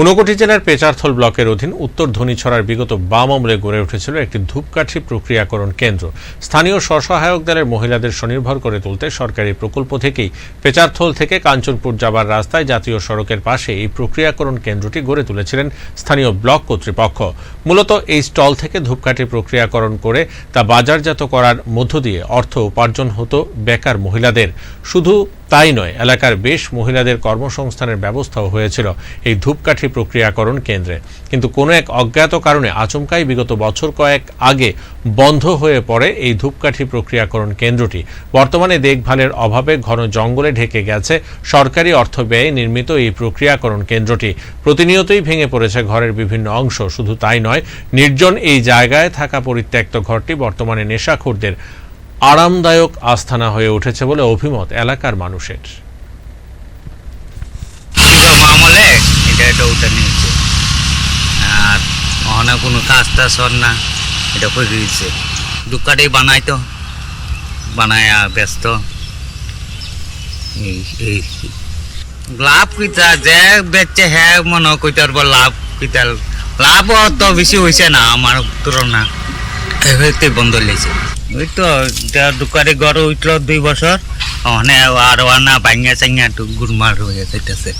ঊনকোটি জেলার পেচারথল ব্লকের অধীন উত্তর ধনীছড়ার বিগত বাম আমলে গড়ে উঠেছিল একটি ধূপকাঠি প্রক্রিয়াকরণ কেন্দ্র। স্থানীয় স্বসহায়ক দলের মহিলাদের স্বনির্ভর করে তুলতে সরকারি প্রকল্প থেকেই পেচারথল থেকে কাঞ্চনপুর যাবার রাস্তায় জাতীয় সড়কের পাশে এই প্রক্রিয়াকরণ কেন্দ্রটি গড়ে তুলেছিলেন স্থানীয় ব্লক কর্তৃপক্ষ। মূলত এই স্টল থেকে ধূপকাঠি প্রক্রিয়াকরণ করে তা বাজারজাত করার মধ্য দিয়ে অর্থ উপার্জন হতো বেকার মহিলাদের। শুধু তাই নয়, এলাকার বেশ মহিলাদের কর্মসংস্থানের ব্যবস্থাও হয়েছিল এই ধূপকাঠি প্রক্রিয়াকরণ কেন্দ্রে। কিন্তু কোনো এক অজ্ঞাত কারণে আচমকাই বিগত বছর কয়েক আগে বন্ধ হয়ে পড়ে এই ধূপকাঠি প্রক্রিয়াকরণ কেন্দ্রটি। বর্তমানে দেখভালের অভাবে ঘন জঙ্গলে ঢেকে গেছে সরকারি অর্থ ব্যয়ে নির্মিত এই প্রক্রিয়াকরণ কেন্দ্রটি। প্রতিনিয়তই ভেঙে পড়েছে ঘরের বিভিন্ন অংশ। শুধু তাই নয়, নির্জন এই জায়গায় থাকা পরিত্যক্ত ঘরটি বর্তমানে নেশাখোরদের আরামদায়ক আস্থানা হয়ে উঠেছে বলে অভিমত এলাকার মানুষের। কোনো কাজ টাজ না, এটা দোকানে বানাইতো বানায় ব্যস্ত। এই লাভ কিতা, যে বেচছে হ্যাঁ মনে কইতার লাভ কিতা লাভ তো বেশি হয়েছে না, আমার তুলনা। এভাবে বন্ধ লেগেছে ওই তো দোকানে গড় উঠল দুই বছর, ওখানে আর না ভাঙা চাঙ্গা একটু গুড়মার হয়ে যাইতেছে।